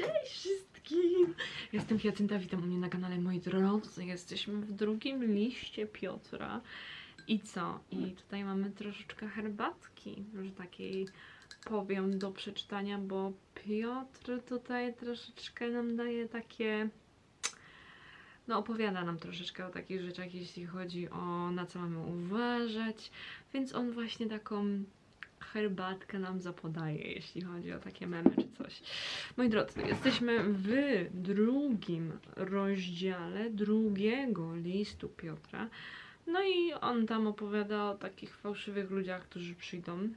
Cześć wszystkim! Jestem Hiacynta, witam u mnie na kanale moi drodzy. Jesteśmy w drugim liście Piotra. I co? I tutaj mamy troszeczkę herbatki, że takiej powiem do przeczytania, bo Piotr tutaj troszeczkę nam daje takie... No opowiada nam troszeczkę o takich rzeczach, jeśli chodzi o na co mamy uważać, więc on właśnie taką herbatkę nam zapodaje, jeśli chodzi o takie memy czy coś. Moi drodzy, jesteśmy w drugim rozdziale drugiego listu Piotra. No i on tam opowiada o takich fałszywych ludziach, którzy przyjdą.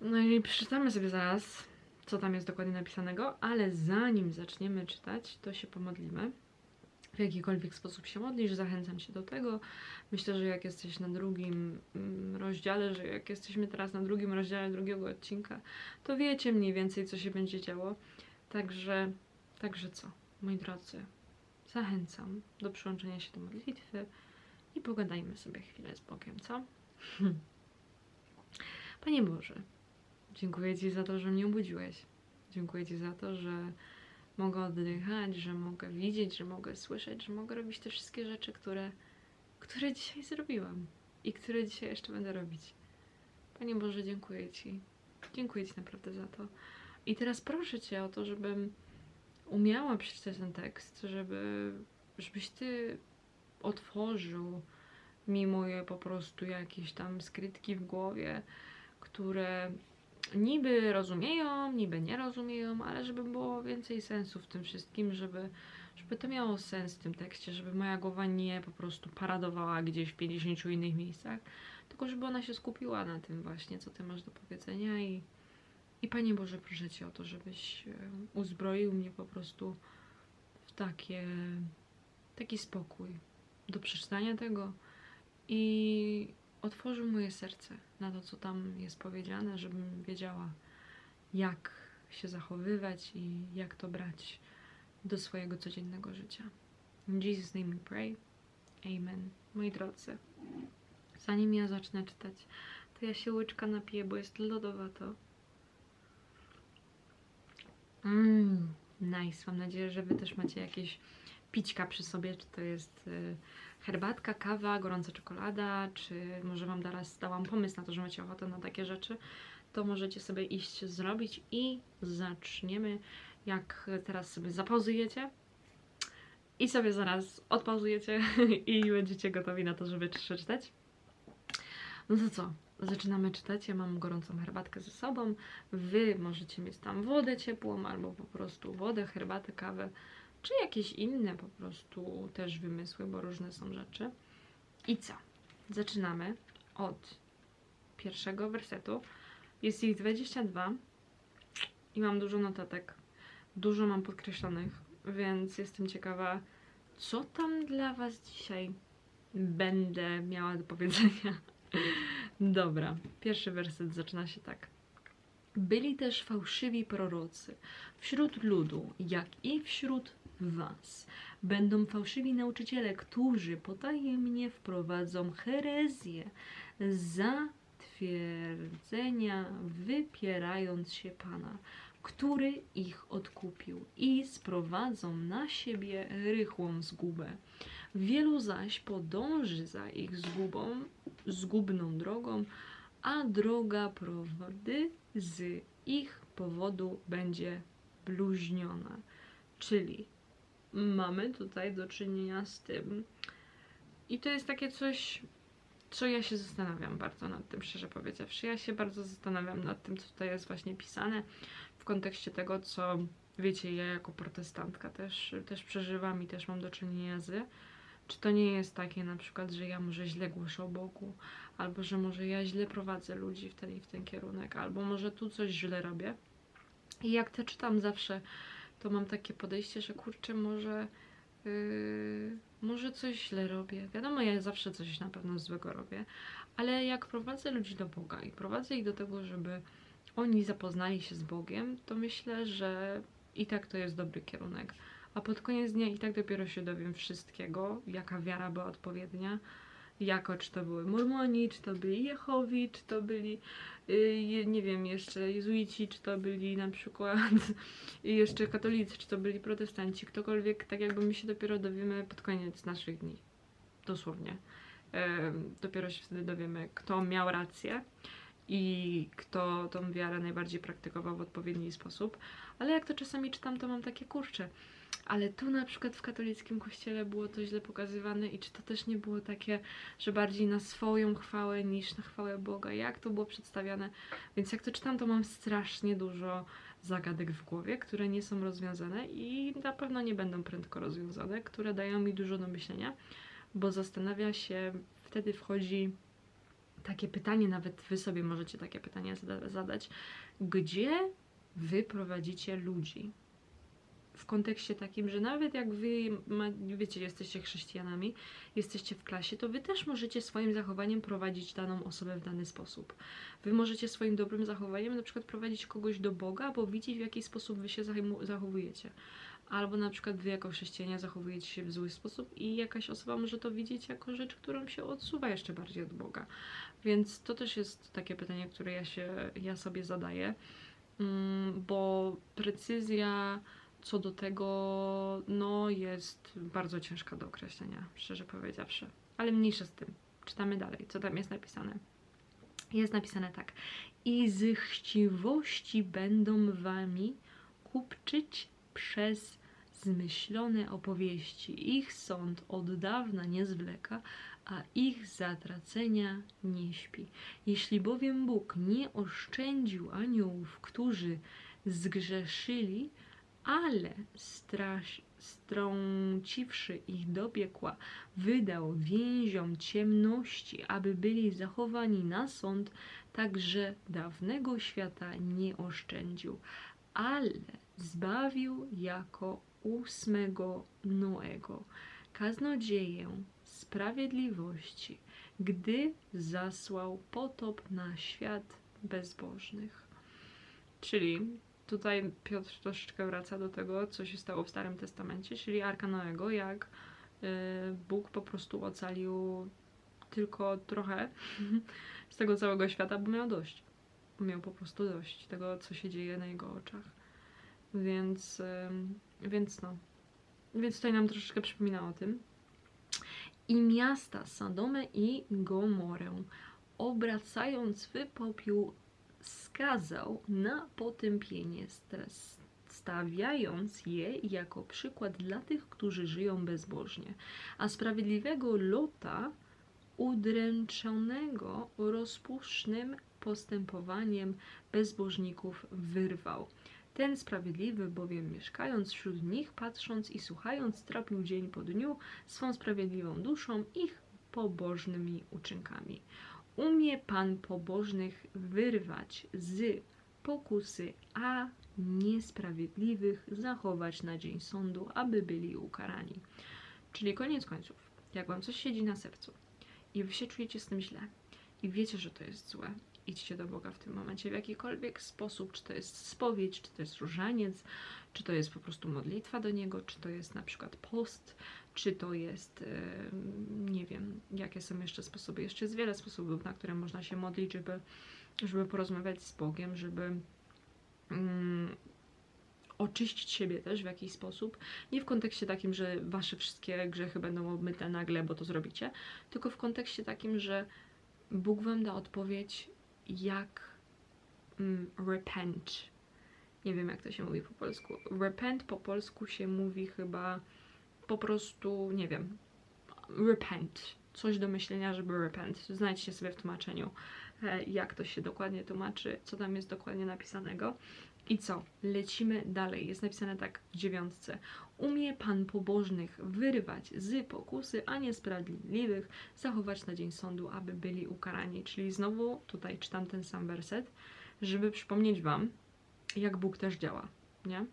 No i przeczytamy sobie zaraz, co tam jest dokładnie napisanego, ale zanim zaczniemy czytać, to się pomodlimy w jakikolwiek sposób się modlisz, zachęcam Cię do tego. Myślę, że jak jesteś na drugim mm, rozdziale, że jak jesteśmy teraz na drugim rozdziale drugiego odcinka, to wiecie mniej więcej, co się będzie działo. Także, także co, moi drodzy, zachęcam do przyłączenia się do modlitwy i pogadajmy sobie chwilę z Bogiem, co? Panie Boże, dziękuję Ci za to, że mnie obudziłeś. Dziękuję Ci za to, że mogę oddychać, że mogę widzieć, że mogę słyszeć, że mogę robić te wszystkie rzeczy, które, które dzisiaj zrobiłam i które dzisiaj jeszcze będę robić. Panie Boże, dziękuję Ci. Dziękuję Ci naprawdę za to. I teraz proszę Cię o to, żebym umiała przeczytać ten tekst, żeby, żebyś Ty otworzył mi moje po prostu jakieś tam skrytki w głowie, które niby rozumieją, niby nie rozumieją, ale żeby było więcej sensu w tym wszystkim, żeby, żeby to miało sens w tym tekście, żeby moja głowa nie po prostu paradowała gdzieś w 50 innych miejscach, tylko żeby ona się skupiła na tym właśnie, co ty masz do powiedzenia i, i Panie Boże, proszę Cię o to, żebyś e, uzbroił mnie po prostu w takie, taki spokój do przeczytania tego i otworzył moje serce na to, co tam jest powiedziane, żebym wiedziała, jak się zachowywać i jak to brać do swojego codziennego życia. In Jesus' name we pray. Amen. Moi drodzy, zanim ja zacznę czytać, to ja się łyczka napiję, bo jest lodowato. Mmm, nice. Mam nadzieję, że Wy też macie jakieś pićka przy sobie, czy to jest y, herbatka, kawa, gorąca czekolada, czy może Wam teraz dałam pomysł na to, że macie ochotę na takie rzeczy, to możecie sobie iść zrobić i zaczniemy. Jak teraz sobie zapauzujecie i sobie zaraz odpauzujecie i będziecie gotowi na to, żeby przeczytać. No to co? Zaczynamy czytać. Ja mam gorącą herbatkę ze sobą. Wy możecie mieć tam wodę ciepłą albo po prostu wodę, herbatę, kawę czy jakieś inne po prostu też wymysły, bo różne są rzeczy. I co? Zaczynamy od pierwszego wersetu. Jest ich 22 i mam dużo notatek. Dużo mam podkreślonych, więc jestem ciekawa, co tam dla Was dzisiaj będę miała do powiedzenia. Dobra, pierwszy werset zaczyna się tak. Byli też fałszywi prorocy wśród ludu, jak i wśród was. Będą fałszywi nauczyciele, którzy potajemnie wprowadzą herezję, zatwierdzenia, wypierając się Pana, który ich odkupił i sprowadzą na siebie rychłą zgubę. Wielu zaś podąży za ich zgubą, zgubną drogą, a droga prowadzi z ich powodu będzie bluźniona. Czyli mamy tutaj do czynienia z tym. I to jest takie coś, co ja się zastanawiam bardzo nad tym, szczerze powiedziawszy. Ja się bardzo zastanawiam nad tym, co tutaj jest właśnie pisane w kontekście tego, co wiecie, ja jako protestantka też, też przeżywam i też mam do czynienia z. Czy to nie jest takie na przykład, że ja może źle głoszę o Bogu, albo że może ja źle prowadzę ludzi w ten i w ten kierunek, albo może tu coś źle robię. I jak to czytam zawsze, to mam takie podejście, że kurczę, może, yy, może coś źle robię. Wiadomo, ja zawsze coś na pewno złego robię, ale jak prowadzę ludzi do Boga i prowadzę ich do tego, żeby oni zapoznali się z Bogiem, to myślę, że i tak to jest dobry kierunek. A pod koniec dnia i tak dopiero się dowiem wszystkiego, jaka wiara była odpowiednia jako czy to były Mormoni, czy to byli Jehowi, czy to byli, yy, nie wiem, jeszcze jezuici, czy to byli na przykład jeszcze katolicy, czy to byli protestanci, ktokolwiek, tak jakby my się dopiero dowiemy pod koniec naszych dni. Dosłownie. Dopiero się wtedy dowiemy, kto miał rację i kto tą wiarę najbardziej praktykował w odpowiedni sposób. Ale jak to czasami czytam, to mam takie kurcze. Ale tu na przykład w katolickim kościele było to źle pokazywane i czy to też nie było takie, że bardziej na swoją chwałę niż na chwałę Boga? Jak to było przedstawiane? Więc jak to czytam, to mam strasznie dużo zagadek w głowie, które nie są rozwiązane i na pewno nie będą prędko rozwiązane, które dają mi dużo do myślenia, bo zastanawia się, wtedy wchodzi takie pytanie, nawet wy sobie możecie takie pytanie zada- zadać, gdzie wy prowadzicie ludzi? W kontekście takim, że nawet jak wy, wiecie, jesteście chrześcijanami, jesteście w klasie, to wy też możecie swoim zachowaniem prowadzić daną osobę w dany sposób. Wy możecie swoim dobrym zachowaniem na przykład prowadzić kogoś do Boga, bo widzieć w jaki sposób wy się zachowujecie. Albo na przykład wy jako chrześcijanie zachowujecie się w zły sposób i jakaś osoba może to widzieć jako rzecz, którą się odsuwa jeszcze bardziej od Boga. Więc to też jest takie pytanie, które ja, się, ja sobie zadaję, mm, bo precyzja co do tego no, jest bardzo ciężka do określenia, szczerze powiedziawszy. Ale mniejsza z tym. Czytamy dalej, co tam jest napisane. Jest napisane tak. I z chciwości będą wami kupczyć przez zmyślone opowieści. Ich sąd od dawna nie zwleka, a ich zatracenia nie śpi. Jeśli bowiem Bóg nie oszczędził aniołów, którzy zgrzeszyli, ale straż, strąciwszy ich do piekła, wydał więziom ciemności, aby byli zachowani na sąd, także dawnego świata nie oszczędził, ale zbawił jako ósmego Noego, kaznodzieję sprawiedliwości, gdy zasłał potop na świat bezbożnych. Czyli tutaj Piotr troszeczkę wraca do tego, co się stało w Starym Testamencie, czyli Arka Noego, jak y, Bóg po prostu ocalił tylko trochę z tego całego świata, bo miał dość. Miał po prostu dość tego, co się dzieje na jego oczach. Więc, y, więc no. Więc tutaj nam troszeczkę przypomina o tym. I miasta Sodomę i Gomorę, obracając w popiół skazał na potępienie, stawiając je jako przykład dla tych, którzy żyją bezbożnie, a sprawiedliwego Lota udręczonego rozpuszcznym postępowaniem bezbożników wyrwał. Ten sprawiedliwy bowiem mieszkając wśród nich, patrząc i słuchając, trapił dzień po dniu swą sprawiedliwą duszą ich pobożnymi uczynkami. Umie Pan pobożnych wyrwać z pokusy, a niesprawiedliwych zachować na dzień sądu, aby byli ukarani. Czyli koniec końców, jak Wam coś siedzi na sercu i Wy się czujecie z tym źle i wiecie, że to jest złe, idźcie do Boga w tym momencie w jakikolwiek sposób, czy to jest spowiedź, czy to jest różaniec, czy to jest po prostu modlitwa do Niego, czy to jest na przykład post, czy to jest, nie wiem, jakie są jeszcze sposoby. Jeszcze jest wiele sposobów, na które można się modlić, żeby, żeby porozmawiać z Bogiem, żeby um, oczyścić siebie też w jakiś sposób. Nie w kontekście takim, że wasze wszystkie grzechy będą obmyte nagle, bo to zrobicie, tylko w kontekście takim, że Bóg wam da odpowiedź, jak um, repent. Nie wiem, jak to się mówi po polsku. Repent po polsku się mówi chyba po prostu, nie wiem, repent. Coś do myślenia, żeby repent. Znajdźcie sobie w tłumaczeniu, e, jak to się dokładnie tłumaczy, co tam jest dokładnie napisanego. I co? Lecimy dalej. Jest napisane tak w dziewiątce. Umie Pan pobożnych wyrwać z pokusy, a niesprawiedliwych zachować na dzień sądu, aby byli ukarani. Czyli znowu tutaj czytam ten sam werset, żeby przypomnieć Wam, jak Bóg też działa, nie?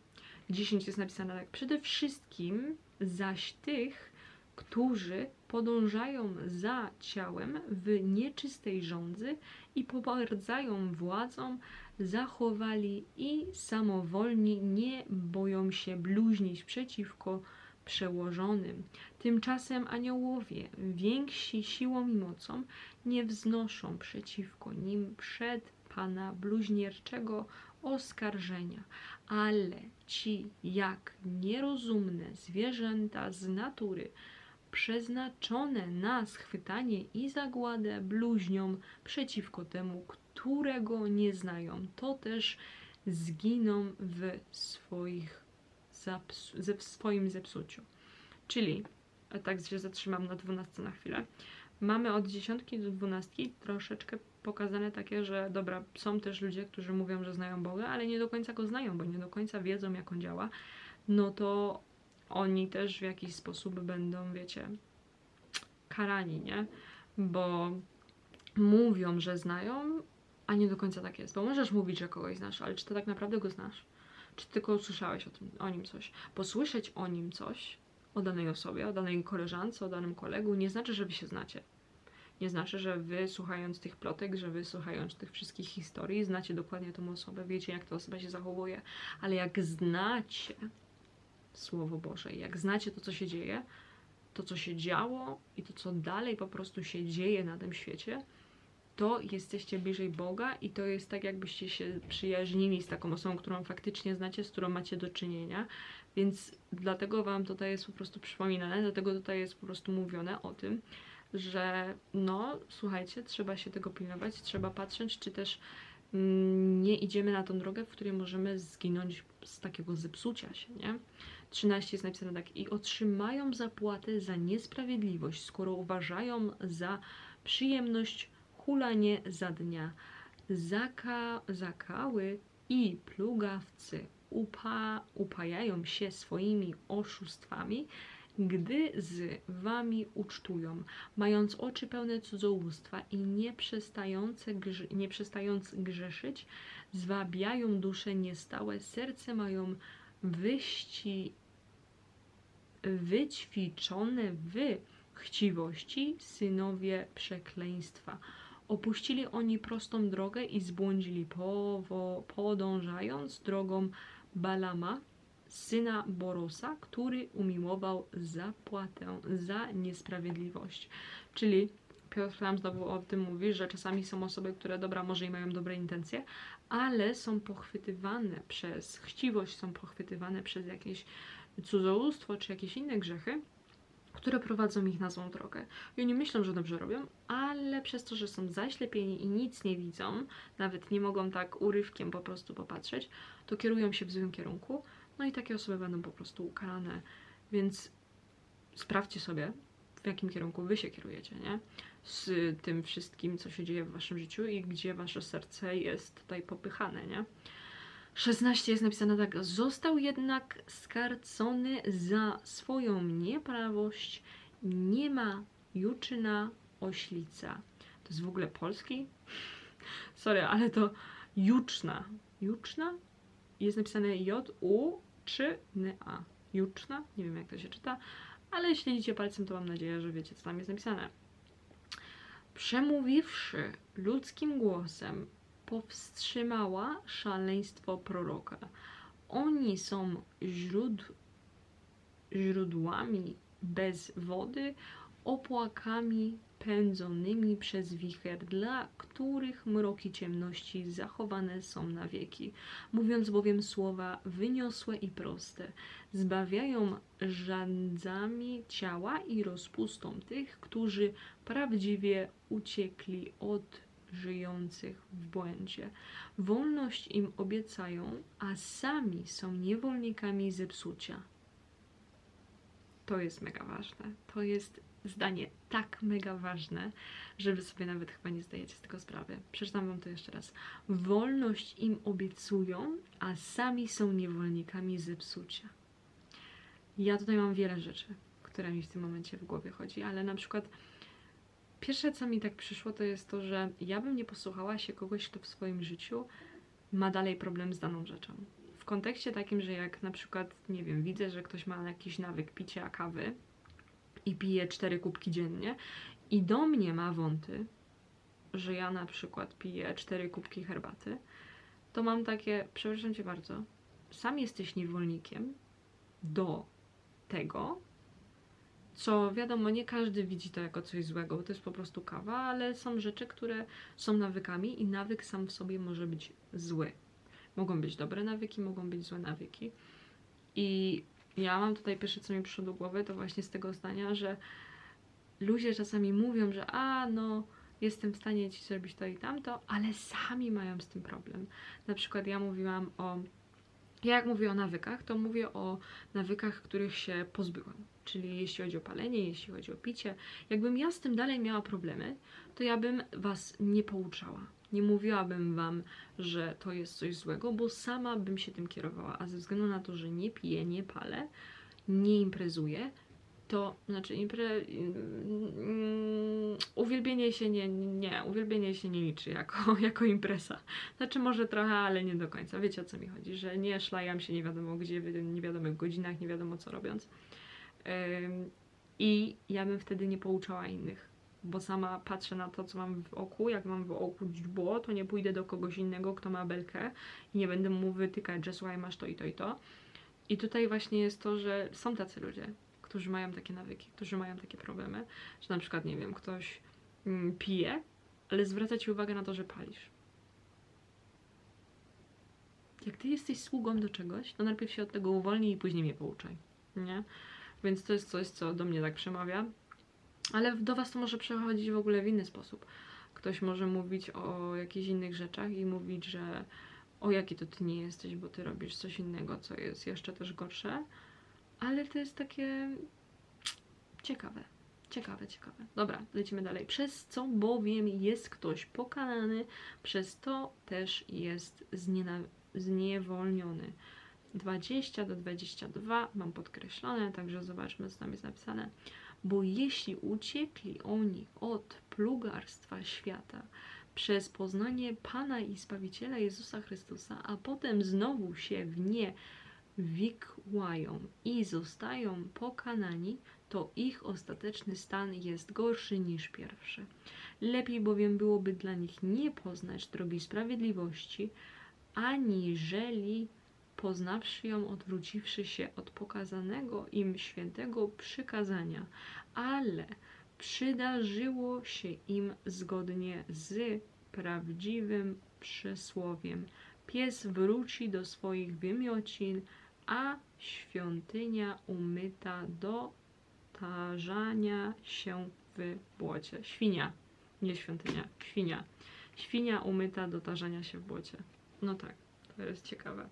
10 jest napisane tak. Przede wszystkim zaś tych, którzy podążają za ciałem w nieczystej żądzy i pobardzają władzą, zachowali i samowolni nie boją się bluźnić przeciwko przełożonym. Tymczasem aniołowie, więksi siłą i mocą, nie wznoszą przeciwko nim przed Pana bluźnierczego oskarżenia, ale ci, jak nierozumne zwierzęta z natury, przeznaczone na schwytanie i zagładę bluźnią przeciwko temu, którego nie znają, to też zginą w, swoich ze- w swoim zepsuciu. Czyli, a tak się zatrzymam na 12 na chwilę, mamy od dziesiątki do dwunastki troszeczkę pokazane takie, że dobra, są też ludzie, którzy mówią, że znają Boga, ale nie do końca go znają, bo nie do końca wiedzą, jak on działa, no to oni też w jakiś sposób będą, wiecie, karani, nie? Bo mówią, że znają, a nie do końca tak jest. Bo możesz mówić, że kogoś znasz, ale czy ty tak naprawdę go znasz? Czy tylko usłyszałeś o, tym, o nim coś? Posłyszeć o nim coś, o danej osobie, o danej koleżance, o danym kolegu, nie znaczy, że wy się znacie. Nie znaczy, że wy słuchając tych plotek, że wy słuchając tych wszystkich historii, znacie dokładnie tą osobę, wiecie jak ta osoba się zachowuje, ale jak znacie Słowo Boże, jak znacie to, co się dzieje, to, co się działo i to, co dalej po prostu się dzieje na tym świecie, to jesteście bliżej Boga i to jest tak, jakbyście się przyjaźnili z taką osobą, którą faktycznie znacie, z którą macie do czynienia. Więc dlatego Wam tutaj jest po prostu przypominane, dlatego tutaj jest po prostu mówione o tym, że no, słuchajcie, trzeba się tego pilnować, trzeba patrzeć, czy też mm, nie idziemy na tą drogę, w której możemy zginąć z takiego zepsucia się, nie? 13 jest napisane tak. I otrzymają zapłatę za niesprawiedliwość, skoro uważają za przyjemność hulanie za dnia. Zaka, zakały i plugawcy upa, upajają się swoimi oszustwami, gdy z wami ucztują, mając oczy pełne cudzołóstwa i nieprzestające grze, nie przestając grzeszyć, zwabiają dusze niestałe, serce mają wyści, wyćwiczone w chciwości synowie przekleństwa. Opuścili oni prostą drogę i zbłądzili, powo, podążając drogą Balama, syna Borosa, który umiłował zapłatę za niesprawiedliwość. Czyli Piotr tam znowu o tym mówi, że czasami są osoby, które dobra, może i mają dobre intencje, ale są pochwytywane przez chciwość, są pochwytywane przez jakieś cudzołóstwo czy jakieś inne grzechy, które prowadzą ich na złą drogę. I oni myślą, że dobrze robią, ale przez to, że są zaślepieni i nic nie widzą, nawet nie mogą tak urywkiem po prostu popatrzeć, to kierują się w złym kierunku. No i takie osoby będą po prostu ukarane. Więc sprawdźcie sobie, w jakim kierunku wy się kierujecie, nie? Z tym wszystkim, co się dzieje w waszym życiu i gdzie wasze serce jest tutaj popychane, nie? 16 jest napisane tak. Został jednak skarcony za swoją nieprawość. Nie ma juczyna oślica. To jest w ogóle polski? Sorry, ale to juczna. Juczna? Jest napisane J-U czy N-A. Juczna? Nie wiem jak to się czyta, ale śledzicie palcem, to mam nadzieję, że wiecie co tam jest napisane. Przemówiwszy ludzkim głosem, powstrzymała szaleństwo proroka. Oni są źród, źródłami bez wody, opłakami pędzonymi przez wicher, dla których mroki ciemności zachowane są na wieki. Mówiąc bowiem słowa wyniosłe i proste, zbawiają żądzami ciała i rozpustą tych, którzy prawdziwie uciekli od żyjących w błędzie. Wolność im obiecają, a sami są niewolnikami zepsucia. To jest mega ważne. To jest zdanie tak mega ważne, że wy sobie nawet chyba nie zdajecie z tego sprawy. Przeczytam wam to jeszcze raz. Wolność im obiecują, a sami są niewolnikami zepsucia. Ja tutaj mam wiele rzeczy, które mi w tym momencie w głowie chodzi, ale na przykład Pierwsze, co mi tak przyszło, to jest to, że ja bym nie posłuchała się kogoś, kto w swoim życiu ma dalej problem z daną rzeczą. W kontekście takim, że jak na przykład, nie wiem, widzę, że ktoś ma jakiś nawyk picia kawy i pije cztery kubki dziennie i do mnie ma wąty, że ja na przykład piję cztery kubki herbaty, to mam takie, przepraszam cię bardzo, sam jesteś niewolnikiem do tego, co wiadomo, nie każdy widzi to jako coś złego, bo to jest po prostu kawa, ale są rzeczy, które są nawykami i nawyk sam w sobie może być zły. Mogą być dobre nawyki, mogą być złe nawyki. I ja mam tutaj pierwsze, co mi przyszło do głowy, to właśnie z tego zdania, że ludzie czasami mówią, że a no, jestem w stanie ci zrobić to i tamto, ale sami mają z tym problem. Na przykład ja mówiłam o. Ja jak mówię o nawykach, to mówię o nawykach, których się pozbyłam. Czyli jeśli chodzi o palenie, jeśli chodzi o picie. Jakbym ja z tym dalej miała problemy, to ja bym was nie pouczała. Nie mówiłabym wam, że to jest coś złego, bo sama bym się tym kierowała. A ze względu na to, że nie piję, nie palę, nie imprezuję, to znaczy impre... mm, uwielbienie się nie, nie, uwielbienie się nie liczy jako, jako impreza. Znaczy może trochę, ale nie do końca. Wiecie o co mi chodzi, że nie szlajam się nie wiadomo gdzie, w nie wiadomych godzinach, nie wiadomo co robiąc. I ja bym wtedy nie pouczała innych, bo sama patrzę na to, co mam w oku. Jak mam w oku źdźbło, to nie pójdę do kogoś innego, kto ma belkę i nie będę mu wytykać, że słuchaj, masz to i to i to. I tutaj właśnie jest to, że są tacy ludzie, którzy mają takie nawyki, którzy mają takie problemy, że na przykład, nie wiem, ktoś mm, pije, ale zwraca ci uwagę na to, że palisz. Jak ty jesteś sługą do czegoś, to najpierw się od tego uwolnij i później mnie pouczaj, nie? Więc to jest coś, co do mnie tak przemawia. Ale do was to może przechodzić w ogóle w inny sposób. Ktoś może mówić o jakichś innych rzeczach i mówić, że o jaki to ty nie jesteś, bo ty robisz coś innego, co jest jeszcze też gorsze. Ale to jest takie ciekawe. Ciekawe, ciekawe. Dobra, lecimy dalej. Przez co bowiem jest ktoś pokonany, przez to też jest zniewolniony. 20 do 22 mam podkreślone, także zobaczmy, co tam jest napisane. Bo jeśli uciekli oni od plugarstwa świata przez poznanie Pana i Zbawiciela Jezusa Chrystusa, a potem znowu się w nie wikłają i zostają pokanani, to ich ostateczny stan jest gorszy niż pierwszy. Lepiej bowiem byłoby dla nich nie poznać drogi sprawiedliwości, aniżeli poznawszy ją, odwróciwszy się od pokazanego im świętego przykazania, ale przydarzyło się im zgodnie z prawdziwym przysłowiem. Pies wróci do swoich wymiocin, a świątynia umyta do tarzania się w błocie. Świnia, nie świątynia, świnia. Świnia umyta do tarzania się w błocie. No tak, to jest ciekawe.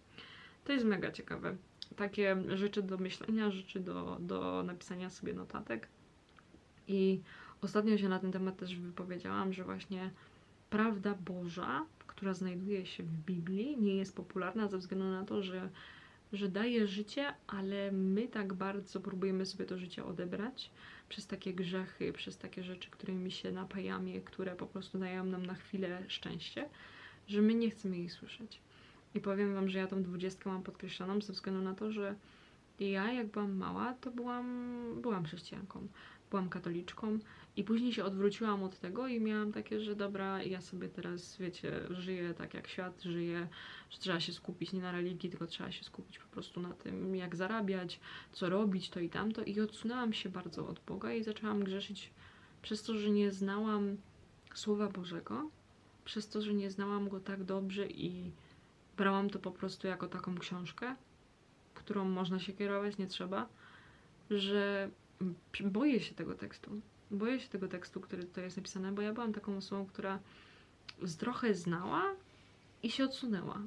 To jest mega ciekawe. Takie rzeczy do myślenia, rzeczy do, do napisania sobie notatek. I ostatnio się na ten temat też wypowiedziałam, że właśnie prawda Boża, która znajduje się w Biblii, nie jest popularna ze względu na to, że, że daje życie, ale my tak bardzo próbujemy sobie to życie odebrać przez takie grzechy, przez takie rzeczy, którymi się napajamy, które po prostu dają nam na chwilę szczęście, że my nie chcemy ich słyszeć. I powiem wam, że ja tą dwudziestkę mam podkreśloną ze względu na to, że ja jak byłam mała, to byłam, byłam chrześcijanką, byłam katoliczką i później się odwróciłam od tego i miałam takie, że dobra, ja sobie teraz, wiecie, żyję tak jak świat żyje, że trzeba się skupić nie na religii, tylko trzeba się skupić po prostu na tym, jak zarabiać, co robić, to i tamto. I odsunęłam się bardzo od Boga i zaczęłam grzeszyć przez to, że nie znałam Słowa Bożego, przez to, że nie znałam Go tak dobrze i brałam to po prostu jako taką książkę, którą można się kierować, nie trzeba, że boję się tego tekstu. Boję się tego tekstu, który tutaj jest napisany, bo ja byłam taką osobą, która trochę znała i się odsunęła.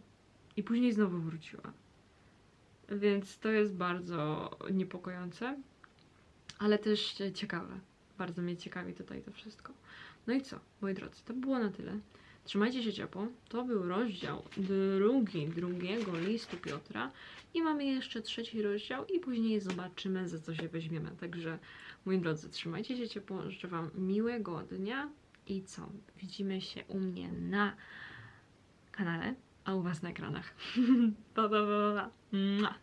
I później znowu wróciła. Więc to jest bardzo niepokojące, ale też ciekawe. Bardzo mnie ciekawi tutaj to wszystko. No i co, moi drodzy, to było na tyle. Trzymajcie się ciepło. To był rozdział drugi, drugiego listu Piotra. I mamy jeszcze trzeci rozdział i później zobaczymy, za co się weźmiemy. Także, moi drodzy, trzymajcie się ciepło. Życzę Wam miłego dnia i co? Widzimy się u mnie na kanale, a u Was na ekranach. pa, pa, pa, pa.